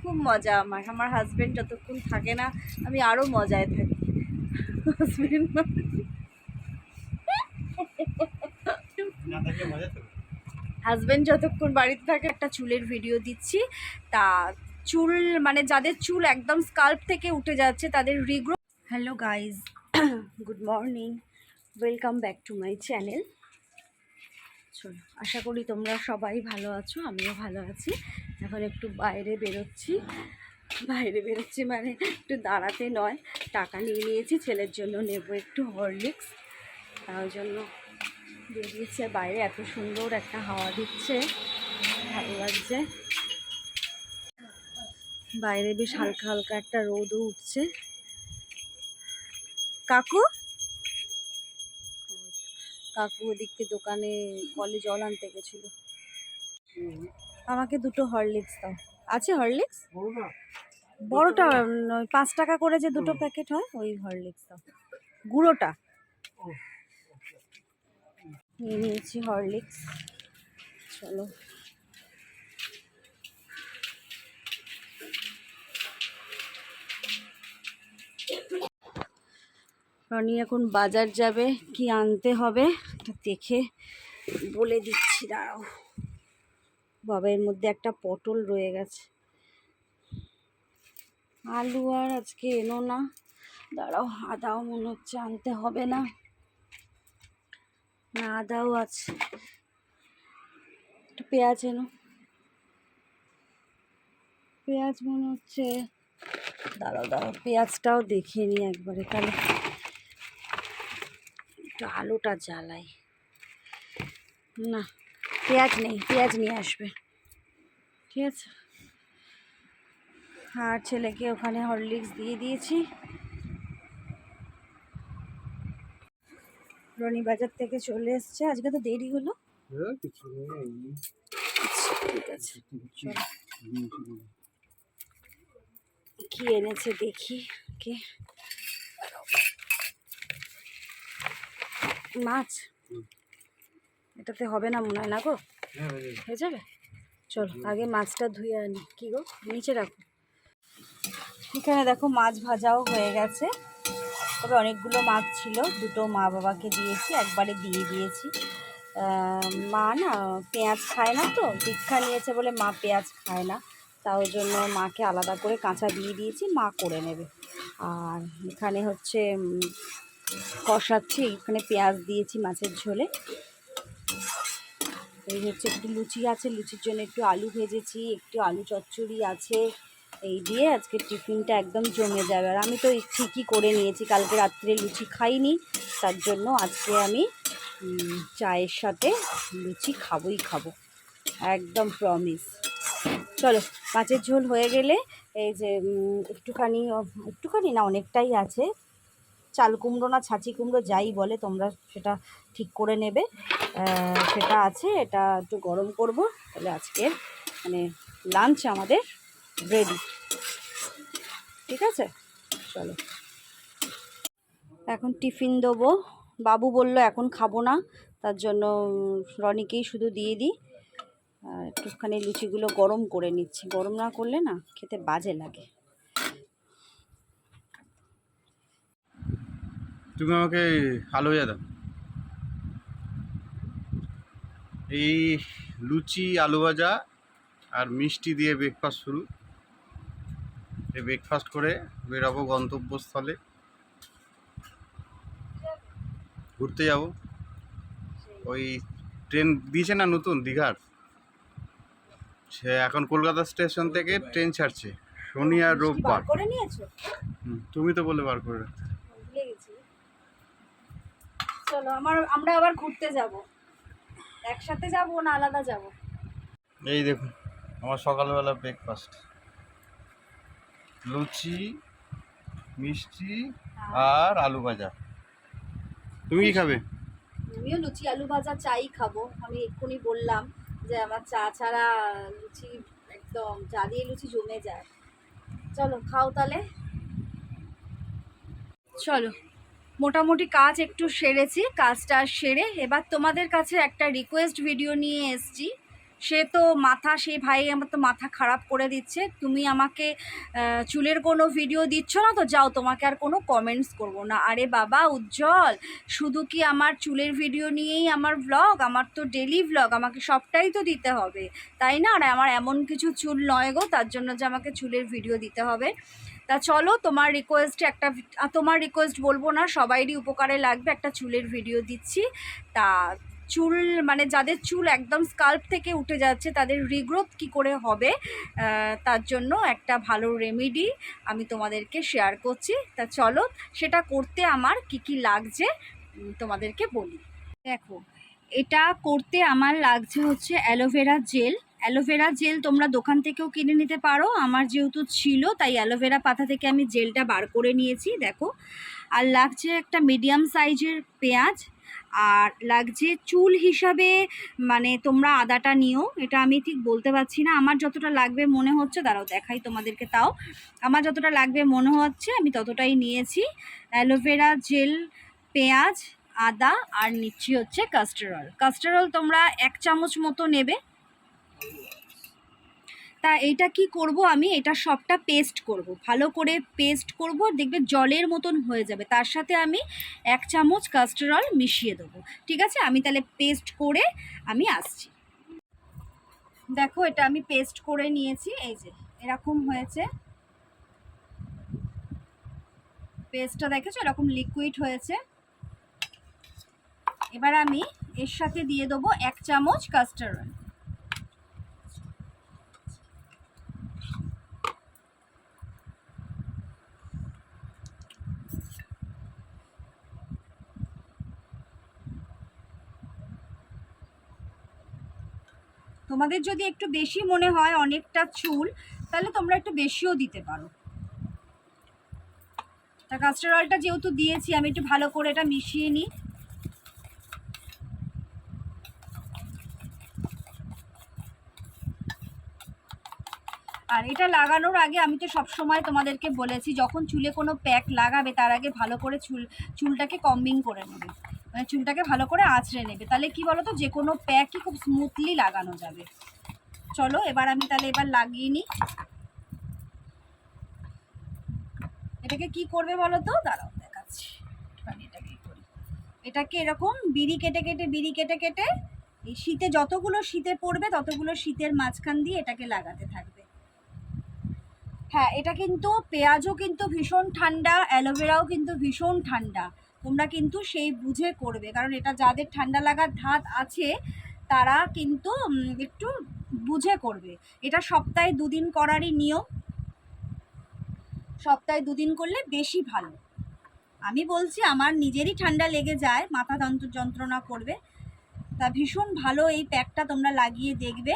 খুব মজা আমার। আমার হাজব্যান্ড যতক্ষণ থাকে না আমি আরও মজায় থাকি। হাজব্যান্ড না থাকলে মজা তো। হাজবেন্ড যতক্ষণ বাড়িতে থাকে একটা চুলের ভিডিও দিচ্ছি। তা চুল মানে যাদের চুল একদম স্কাল্প থেকে উঠে যাচ্ছে তাদের regrow hello guys good morning welcome back to my channel চলো আশা করি তোমরা সবাই ভালো আছো আমিও ভালো আছি। এখন একটু বাইরে বেরোচ্ছি। বাইরে বেরোচ্ছি মানে একটু দাঁড়াতে নয়, টাকা নিয়ে নিয়েছি, ছেলের জন্য নেব একটু হরলিক্স। তার জন্য বেরিয়েছি বাইরে এত সুন্দর একটা হাওয়া দিচ্ছে, ভালো লাগছে। বাইরে বেশ হালকা হালকা একটা রোদও উঠছে। কাকু? কাকু ওদিকে দোকানে কলে জল আনতে গেছিল। আমাকে দুটো হরলিক্স দাও। আছে হরলিক্স? বড়টা পাঁচ টাকা করে যে দুটো প্যাকেট হয় ওই হরলিক্স দাও। গুঁড়োটা। নিয়ে নিয়েছি হরলিক্স। চলো। রনি এখন বাজার যাবে কি আনতে হবে দেখে বলে দিচ্ছি দাঁড়াও। বাবা, এর মধ্যে একটা পটল রয়ে গেছে। আলু আর আজকে এনো না। দাঁড়াও, আদাও মনে হচ্ছে আনতে হবে না। না, আদাও আছে। একটু পেঁয়াজ এনো। পেঁয়াজ মনে হচ্ছে, দাঁড়াও দাঁড়াও, পেঁয়াজটাও দেখে নিই একবারে তাহলে। একটু আলুটা জ্বালাই। না পেঁয়াজ নেই পেঁয়াজ নিয়ে আসবে। ঠিক আছে? আর ছেলেকে ওখানে হরলিক্স দিয়ে দিয়েছি। রনি বাজার থেকে চলে এসছে। আজকে তো দেরি হলো। ঠিক আছে কি এনেছে দেখি কে মাছ? এটাতে হবে না মনে হয়। না গো? হয়ে যাবে। চলো আগে মাছটা ধুয়ে আনি। কি গো? নিচে রাখো। এখানে দেখো মাছ ভাজাও হয়ে গেছে। তবে অনেকগুলো মাছ ছিল। দুটো মা বাবাকে দিয়েছি একবারে দিয়ে দিয়েছি। মা না পেঁয়াজ খায় না তো দীক্ষা নিয়েছে বলে মা পেঁয়াজ খায় না। তার জন্য মাকে আলাদা করে কাঁচা দিয়ে দিয়েছি মা করে নেবে। আর এখানে হচ্ছে কষাচ্ছি। এখানে পেঁয়াজ দিয়েছি মাছের ঝোলে। এই হচ্ছে একটু লুচি আছে, লুচির জন্য একটু আলু ভেজেছি, একটু আলু চচ্চড়ি আছে। এই দিয়ে আজকে টিফিনটা একদম জমে যাবে। আর আমি তো ঠিকই করে নিয়েছি, কালকে রাত্রে লুচি খাইনি, তার জন্য আজকে আমি চায়ের সাথে লুচি খাবোই খাব। একদম প্রমিস চলো, মাছের ঝোল হয়ে গেলে এই যে একটুখানি একটুখানি না, অনেকটাই আছে। চাল কুমড়ো না, ছাঁচি কুমড়ো যাই বলে তোমরা সেটা ঠিক করে নেবে। সেটা আছে, এটা একটু গরম করব। তাহলে আজকের মানে লাঞ্চ আমাদের রেডি ঠিক আছে? চলো। এখন টিফিন দেবো। বাবু বলল এখন খাব না, তার জন্য রনিকেই শুধু দিয়ে দিই। একটুখানি লুচিগুলো গরম করে নিচ্ছি। গরম না করলে না খেতে বাজে লাগে। তুমি আমাকে আলু ভাজা দাও। এই লুচি আলু ভাজা আর মিষ্টি দিয়ে ব্রেকফাস্ট শুরু। এই ব্রেকফাস্ট করে বেরাবো গন্তব্যস্থলে। ঘুরতে যাব। ওই ট্রেন দিয়েছে না নতুন দীঘার? সে এখন কলকাতা স্টেশন থেকে ট্রেন ছাড়ছে শনি আর রোববার। তুমি তো বলে বার করে রাখতে। চলো আমার আমরা আবার ঘুরতে যাব। একসাথে যাব না আলাদা যাব? এই দেখুন আমার সকালবেলা ব্রেকফাস্ট লুচি মিষ্টি আর আলু ভাজা। তুমি কি খাবে? আমিও লুচি আলু ভাজা চাই খাব। আমি এক্ষুনি বললাম যে আমার চা ছাড়া লুচি একদম চা দিয়ে লুচি জমে যায়। চলো খাও তাহলে। চলো। মোটামুটি কাজ একটু সেরেছি, কাজটা সেরে। এবার তোমাদের কাছে একটা রিকোয়েস্ট ভিডিও নিয়ে এসেছি। সে তো মাথা সেই ভাই আমার তো মাথা খারাপ করে দিচ্ছে। তুমি আমাকে চুলের কোনো ভিডিও দিচ্ছ না তো? যাও, তোমাকে আর কোনো কমেন্টস করব না। আরে বাবা, উজ্জ্বল! শুধু কি আমার চুলের ভিডিও নিয়েই আমার ব্লগ আমার তো ডেলি ব্লগ আমাকে সবটাই তো দিতে হবে। তাই না? আর আমার এমন কিছু চুল নয় গো, তার জন্য যে আমাকে চুলের ভিডিও দিতে হবে। তা চলো, তোমার রিকোয়েস্টে একটা তোমার রিকোয়েস্ট বলব না, সবাইরই উপকারে লাগবে, একটা চুলের ভিডিও দিচ্ছি। তা চুল মানে যাদের চুল একদম স্কাল্প থেকে উঠে যাচ্ছে, তাদের রিগ্রোথ কি করে হবে তার জন্য একটা ভালো রেমেডি আমি তোমাদেরকে শেয়ার করছি। তা চলো, সেটা করতে আমার কি কি লাগছে তোমাদেরকে বলি। দেখো, এটা করতে আমার লাগছে হচ্ছে অ্যালোভেরা জেল অ্যালোভেরা জেল তোমরা দোকান থেকেও কিনে নিতে পারো। আমার যেহেতু ছিল, তাই অ্যালোভেরা পাতা থেকে আমি জেলটা বার করে নিয়েছি, দেখো। আর লাগছে একটা মিডিয়াম সাইজের পেঁয়াজ। আর লাগছে চুল হিসাবে মানে তোমরা আদাটা নিও। এটা আমি ঠিক বলতে পারছি না। আমার যতটা লাগবে মনে হচ্ছে, দাঁড়াও দেখাই তোমাদেরকে তাও। আমার যতটা লাগবে মনে হচ্ছে, আমি ততটাই নিয়েছি। অ্যালোভেরা জেল পেঁয়াজ, আদা, আর নিচ্ছি হচ্ছে কাস্টারল কাস্টারল তোমরা এক চামচ মতো নেবে। তা এটা কি করব আমি? এটা সবটা পেস্ট করব। ভালো করে পেস্ট করব, দেখবে জলের মতন হয়ে যাবে। তার সাথে আমি এক চামচ কাস্টারল মিশিয়ে দেবো। ঠিক আছে? আমি তাহলে পেস্ট করে আমি আসছি। দেখো, এটা আমি পেস্ট করে নিয়েছি। এই যে, এরকম হয়েছে। পেস্টটা দেখেছ? এরকম লিকুইড হয়েছে। এবার আমি এর সাথে দিয়ে দেবো এক চামচ কাস্টার্ড তোমাদের যদি একটু বেশি মনে হয় অনেকটা চুল, তাহলে তোমরা একটু বেশিও দিতে পারো। তা কাস্টার অয়েলটা যেহেতু দিয়েছি, আমি একটু ভালো করে এটা মিশিয়ে নিই। আর এটা লাগানোর আগে আমি তো সব সময় তোমাদেরকে বলেছি, যখন চুলে কোনো প্যাক লাগাবে, তার আগে ভালো করে চুল, চুলটাকে কম্বিং করে নেবে। মানে চুলটাকে ভালো করে আঁচড়ে নেবে। তাহলে কি বলো তো যে কোনো প্যাকই খুব স্মুথলি লাগানো যাবে। চলো, এবার আমি তাহলে এবার লাগিয়ে নিই। এটাকে কি করবে বলো তো দাঁড়াও, দেখাচ্ছি। এটাকে এটাকে এরকম বিড়ি কেটে কেটে, বিড়ি কেটে কেটে, এই শীতে যতগুলো শীতে পড়বে, ততগুলো শীতের মাঝখান দিয়ে এটাকে লাগাতে থাকবে। হ্যাঁ এটা কিন্তু পেঁয়াজও কিন্তু ভীষণ ঠান্ডা, অ্যালোভেরাও কিন্তু ভীষণ ঠান্ডা। তোমরা কিন্তু সেই বুঝে করবে। কারণ এটা যাদের ঠান্ডা লাগার ধাত আছে, তারা কিন্তু একটু বুঝে করবে। এটা সপ্তাহে দুদিন করারই নিয়ম। সপ্তাহে দুদিন করলে বেশি ভালো। আমি বলছি, আমার নিজেরই ঠান্ডা লেগে যায়, মাথা যন্ত্র, যন্ত্রণা করবে। তা ভীষণ ভালো এই প্যাকটা তোমরা লাগিয়ে দেখবে।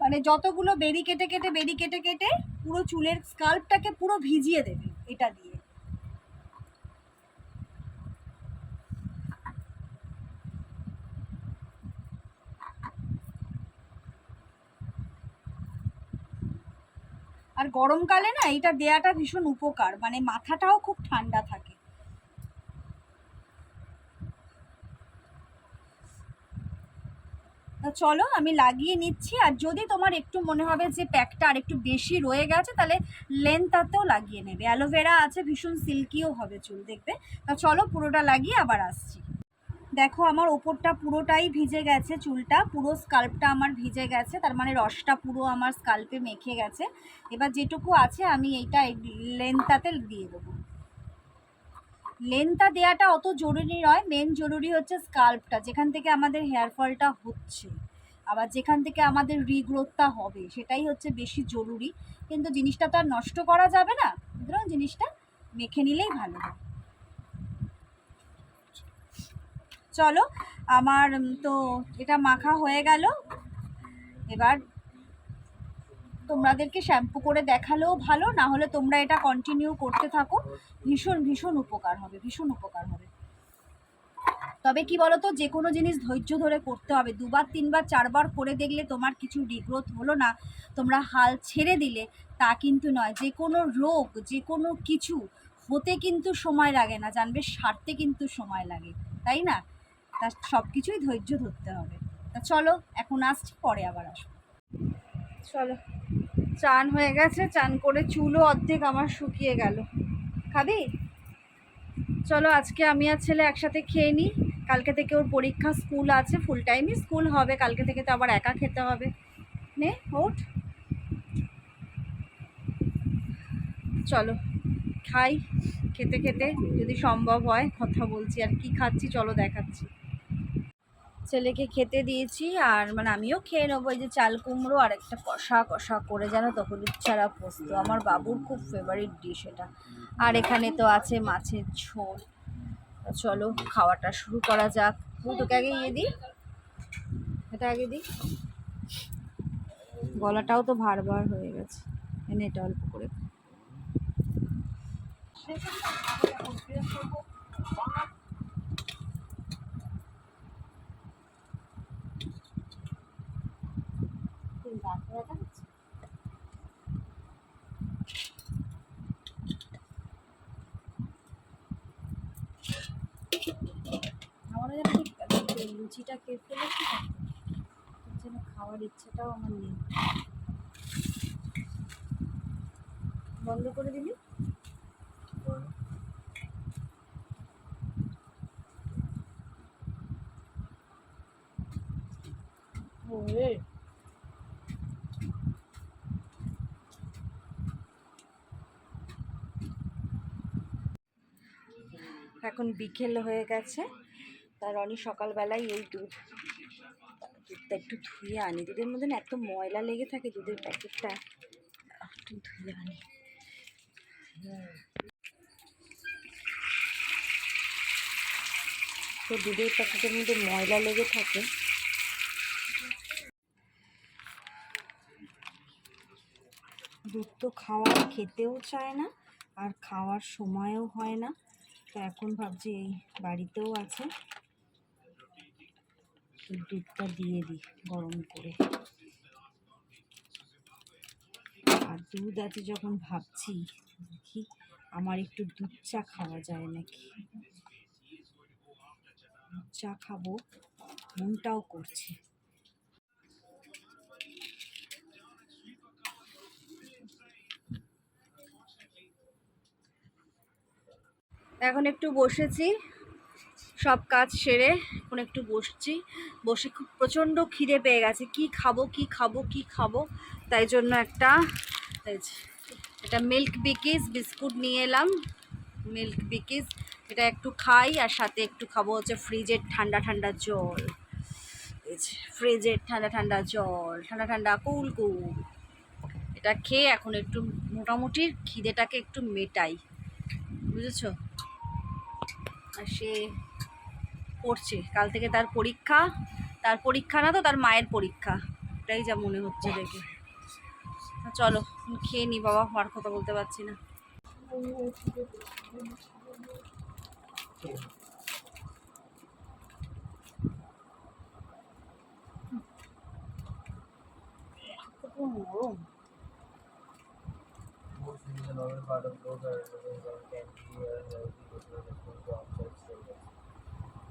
মানে যতগুলো বেরি কেটে কেটে, বেরি কেটে কেটে পুরো চুলের স্কাল্পটাকে পুরো ভিজিয়ে দেবে, এটা দিয়ে। আর গরমকালে না এটা দেয়াটা ভীষণ উপকার মানে মাথাটাও খুব ঠান্ডা থাকে। চলো আমি লাগিয়ে নিচ্ছি, আর যদি তোমার একটু মনে হবে যে প্যাকটা আর একটু বেশি রয়ে গেছে, তাহলে লেন্থাতেও লাগিয়ে নেবে। অ্যালোভেরা আছে, ভীষণ সিল্কিও হবে চুল দেখবে। তা চলো পুরোটা লাগিয়ে আবার আসছি। দেখো আমার ওপরটা পুরোটাই ভিজে গেছে চুলটা, পুরো স্কাল্পটা আমার ভিজে গেছে, তার মানে রসটা পুরো আমার স্কাল্পে মেখে গেছে। এবার যেটুকু আছে আমি এইটা লেন্থাতে দিয়ে দেবো। লেন্থটা দেওয়াটা অত জরুরি নয় মেন জরুরি হচ্ছে স্কাল্পটা, যেখান থেকে আমাদের হেয়ার ফলটা হচ্ছে। আবার যেখান থেকে আমাদের রিগ্রোথটা হবে, সেটাই হচ্ছে বেশি জরুরি। কিন্তু জিনিসটা তো আর নষ্ট করা যাবে না, সুতরাং জিনিসটা মেখে নিলেই ভালো হয়। চলো, আমার তো এটা মাখা হয়ে গেল। এবার তোমাদেরকে শ্যাম্পু করে দেখালেও ভালো, না হলে তোমরা এটা কন্টিনিউ করতে থাকো। ভীষণ ভীষণ উপকার হবে, ভীষণ উপকার হবে। তবে কি বলো তো যে কোনো জিনিস ধৈর্য ধরে করতে হবে। দুবার, তিনবার, চারবার করে দেখলে তোমার কিছু রিগ্রোথ হলো না। তোমরা হাল ছেড়ে দিলে তা কিন্তু নয়। যে কোনো রোগ, যে কোনো কিছু হতে কিন্তু সময় লাগে না, জানবে সারতে কিন্তু সময় লাগে। তাই না? তা সব কিছুই ধৈর্য ধরতে হবে। তা চলো, এখন আসছি, পরে আবার আসব। চলো। চান হয়ে গেছে, চান করে চুলও অর্ধেক আমার শুকিয়ে গেল। খাবি? চলো, আজকে আমি আর ছেলে একসাথে খেয়ে নিই। কালকে থেকে ওর পরীক্ষা স্কুল আছে ফুল টাইমই স্কুল হবে। কালকে থেকে তো আবার একা খেতে হবে। নে, ওঠ। চলো, খাই। খেতে খেতে যদি সম্ভব হয়, কথা বলছি। আর কি খাচ্ছি, চলো দেখাচ্ছি। ছেলেকে খেতে দিয়েছি আর মানে আমিও খেয়ে নেব, এই যে চাল কুমড়ো আর একটা কষা কষা করে, জানো তো, হলুদ ছাড়া পোস্ত। আমার বাবুর খুব ফেভারিট ডিশ এটা। আর এখানে তো আছে মাছের ঝোল। চলো, খাওয়াটা শুরু করা যাক। তোকে আগে ইয়ে দিই? এটা আগে দিই? গলাটাও তো ভার ভার হয়ে গেছে। এনে এটা অল্প করে। তুই দাঁত ব্যথা করছে? আমারও যেন লুচিটা খেয়ে ফেলেছি জন্য খাওয়ার ইচ্ছেটাও আমার নেই বন্ধ করে দিবি ওরে এখন বিকেল হয়ে গেছে। তার অনেক সকালবেলায় এই দুধ দুধটা একটু ধুয়ে আনি। দুধের মধ্যে না এত ময়লা লেগে থাকে, দুধের প্যাকেটটা একটু ধুয়ে আনি। তো দুধের প্যাকেটের মধ্যে ময়লা লেগে থাকে। দুধ তো খাওয়া খেতেও চায় না, আর খাওয়ার সময়ও হয় না। তো এখন ভাবছি এই বাড়িতেও আছে। দুধটা দিয়ে দিই গরম করে। আর দুধ আছে যখন ভাবছি, দেখি আমার একটু দুধ চা খাওয়া যায় নাকি? চা খাব, মনটাও করছে। এখন একটু বসেছি। সব কাজ সেরে এখন একটু বসছি। বসে খুব প্রচণ্ড খিদে পেয়ে গেছে। কি খাব কি খাব কি খাব? তাই জন্য একটা এটা মিল্ক বিকিস বিস্কুট নিয়ে এলাম। মিল্ক বিকিস এটা একটু খাই আর সাথে একটু খাব হচ্ছে ফ্রিজের ঠান্ডা ঠান্ডা জল। ফ্রিজের ঠান্ডা ঠান্ডা জল, ঠান্ডা ঠান্ডা, কুল কুল। এটা খেয়ে এখন একটু মোটামুটি খিদেটাকে একটু মেটাই। বুঝেছ? সে পড়ছে। কাল থেকে তার পরীক্ষা। তার পরীক্ষা না তো, তার মায়ের পরীক্ষা। এটাই যা মনে হচ্ছে দেখে। চলো খেয়ে নি বাবা আর কথা বলতে পারছি না।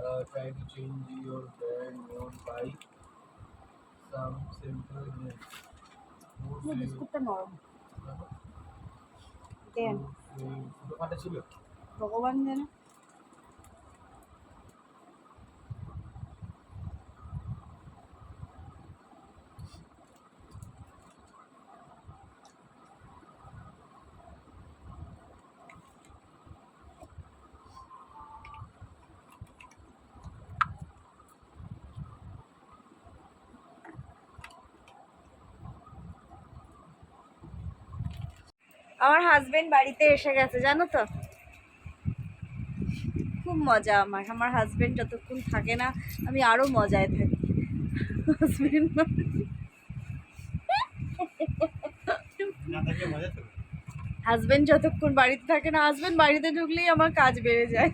Uh, try to change your brand name by some simple এই swing- বিস্কুটটা নরম দেন ছিল ভগবান যেন আমার হাজবেন্ড বাড়িতে এসে গেছে জানো তো? খুব মজা আমার আমার হাজবেন্ড যতক্ষণ থাকে না আমি আরও মজায় থাকি। হাজবেন্ড না থাকলে মজা তো। হাজবেন্ড যতক্ষণ বাড়িতে থাকে না হাজবেন্ড বাড়িতে ঢুকলেই আমার কাজ বেড়ে যায়।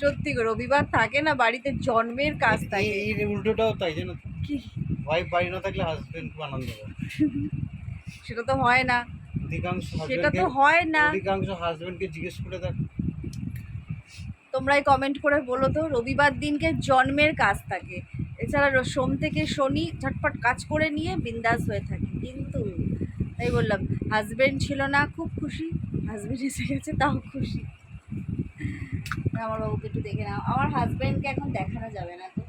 সত্যি করে রবিবার থাকে না বাড়িতে জন্মের কাজ থাকে। এই উল্টোটাও তাই জানো কি? ওয়াইফ বাড়ি না থাকলে হাজবেন্ড আনন্দ সেটা তো হয় না। অধিকাংশ সেটা তো হয় না। অধিকাংশ হাজবেন্ডকে জিজ্ঞেস করে দেখ। তোমরাই কমেন্ট করে বলো তো রবিবার দিনকে জন্মের কাজ থাকে। এছাড়া সোম থেকে শনি ঝটপট কাজ করে নিয়ে বিন্দাস হয়ে থাকে। কিন্তু তাই বললাম হাজবেন্ড ছিল না খুব খুশি। হাজবেন্ড এসে গেছে তাও খুশি। আমার বাবুকে একটু দেখে নাও। আমার হাজব্যান্ডকে এখন দেখানো যাবে না তো।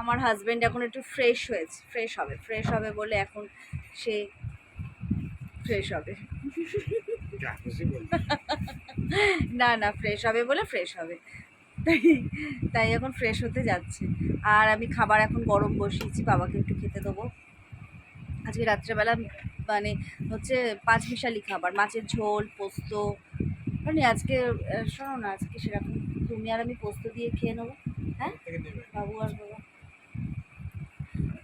আমার হাজব্যান্ড এখন একটু ফ্রেশ হয়েছে ফ্রেশ হবে। ফ্রেশ হবে বলে এখন সে ফ্রেশ হবে। না না ফ্রেশ হবে বলে ফ্রেশ হবে। তাই তাই এখন ফ্রেশ হতে যাচ্ছে। আর আমি খাবার এখন গরম বসিয়েছি বাবাকে একটু খেতে দেবো। আজকে রাত্রেবেলা মানে হচ্ছে পাঁচ মিশালি খাবার মাছের ঝোল পোস্ত। মানে আজকে শোনো না আজকে সেরকম তুমি আর আমি পোস্ত দিয়ে খেয়ে নেব। হ্যাঁ? বাবু আর বাবা।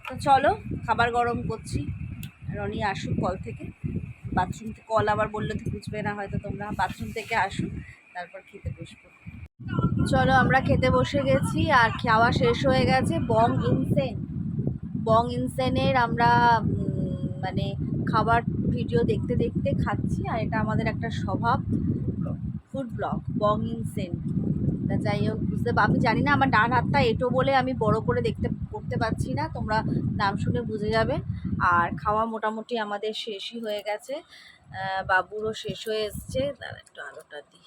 তো চলো খাবার গরম করছি। রনি আসুক কল থেকে। বাথরুম থেকে কল আবার বললে তো বুঝবে না, হয়তো তোমরা বাথরুম থেকে আসো, তারপর খেতে বসবো। চলো আমরা খেতে বসে গেছি আর খাওয়া শেষ হয়ে গেছে। বং ইনসেন, বং ইনসেনের আমরা মানে খাবার ভিডিও দেখতে দেখতে খাচ্ছি আর এটা আমাদের একটা স্বভাব। Food blog, bong insane. তা যাই হোক, বুঝতে আমি জানি না আমার ডান হাতটা এটো বলে আমি বড় করে দেখতে, করতে পারছি না, তোমরা নাম শুনে বুঝে যাবে। আর খাওয়া মোটামুটি আমাদের শেষই হয়ে গেছে। বাবুরও শেষ হয়ে এসছে। তার একটু আলোটা দিই।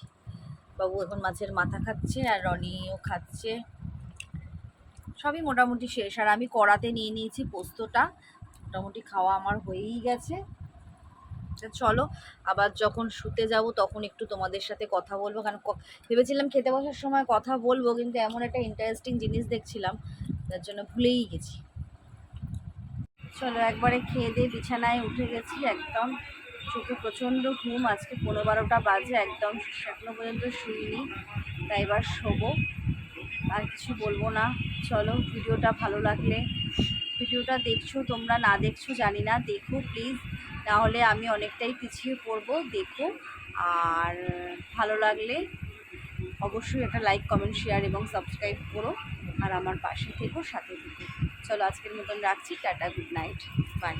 বাবু এখন মাছের মাথা খাচ্ছে আর রনিও খাচ্ছে। সবই মোটামুটি শেষ। আর আমি কড়াতে নিয়ে নিয়েছি পোস্তটা। মোটামুটি খাওয়া আমার হয়েই গেছে। চলো। আবার যখন শুতে যাব তখন একটু তোমাদের সাথে কথা বলব। কারণ ভেবেছিলাম খেতে বসার সময় কথা বলব, কিন্তু এমন একটা ইন্টারেস্টিং জিনিস দেখছিলাম যার জন্য ভুলেই গেছি। চলো, একবারে খেয়ে দিয়ে বিছানায় উঠে গেছি একদম। চোখে প্রচণ্ড ঘুম, আজকে পনেরো বারোটা বাজে, একদম এখনও পর্যন্ত শুইনি, তাই এবার শোবো। আর কিছু বলব না। চলো, ভিডিওটা ভালো লাগলে, ভিডিওটা দেখছ তোমরা, না দেখছ জানি না, দেখো প্লিজ নাহলে আমি অনেকটাই পিছিয়ে পড়ব, দেখো। আর ভালো লাগলে অবশ্যই একটা লাইক কমেন্ট শেয়ার এবং সাবস্ক্রাইব করো। আর আমার পাশে থেকো, সাথে থেকো। চলো আজকের মতন রাখছি। Tata good night bye